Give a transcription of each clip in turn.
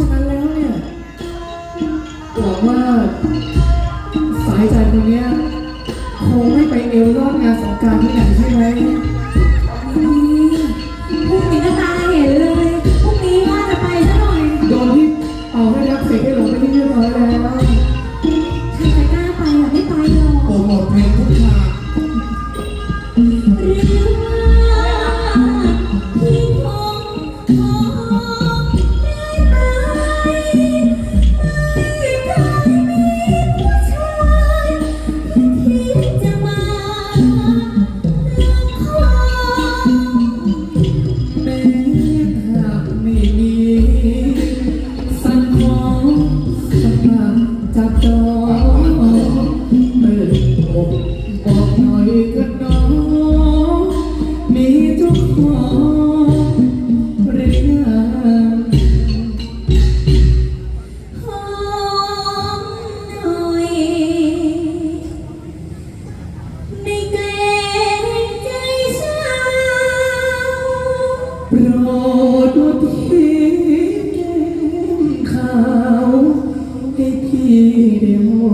ฉะนั้นแล้วเนี่ยหวังว่าสายใจคนเนี้ยคงไม่ไปเอวรอบงานสงกรารที่ไหนใช่ไหม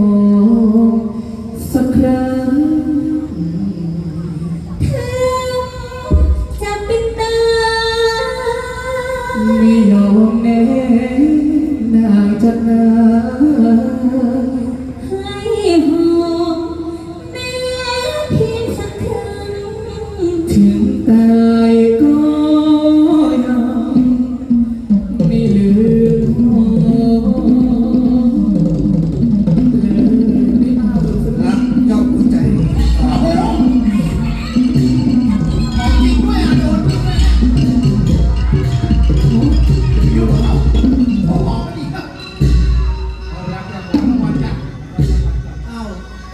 ไ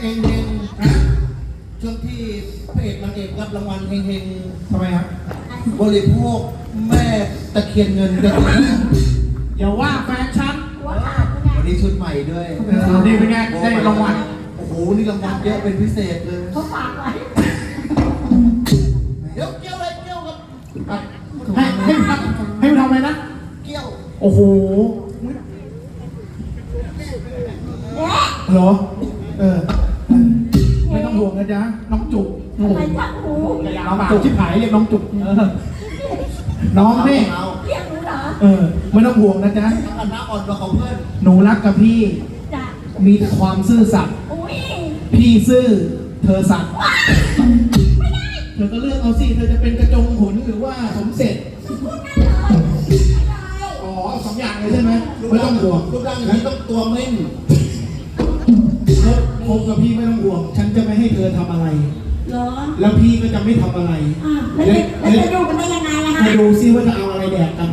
เองเองฮะช่วงที่พระเอกนางเอกรับรางวัลเฮงๆทำไมครับ บริโภคแม่ตะเคียนเงินกันเลยนะอย่าว่าแฟนฉันวันนี้ชุดใหม่ด้วยเออนี่เป็นไงได้รางวัล โอ้โห นี่รางวัลเยอะเป็นพิเศษเลยเขาฝากไว้เดี๋ยวเกี่ยวอะไรเกี่ยวกับอะให้ให้ทำให้มันทำอะไรนะ เกี่ยว โอ้โหเหรอเออ น้องจุกที่ผายเรียกน้องจุกเออน้องนี่เอาเรียกหนูเหรอเออไม่ต้องห่วงนะจ๊ะเอาอันน้าอ่อนกว่าของเพื่อนหนูรักกับพี่ จ้ะมีแต่ความซื่อสัตย์อุ้ยพี่ซื่อเธอสัตย์เธอก็เลือกเอาสิ เธอจะเป็นกระจงหุนหรือว่าสมเสร็จพูดนั่นเลยไม่ได้อ๋อสองอย่างเลยใช่ไหมไม่ต้องห่วงรูปร่างอย่างนี้ต้องตัวเม่นคบคบกับพี่ไม่ต้องห่วง ฉันจะไม่ให้เธอทำอะไร เหรอแล้วพี่ก็จะไม่ทำอะไร อะแล้วจะแล้วจะดูกันได้ยังไงอะมาฮะดูซิว่าจะเอาอะไรแดกกัน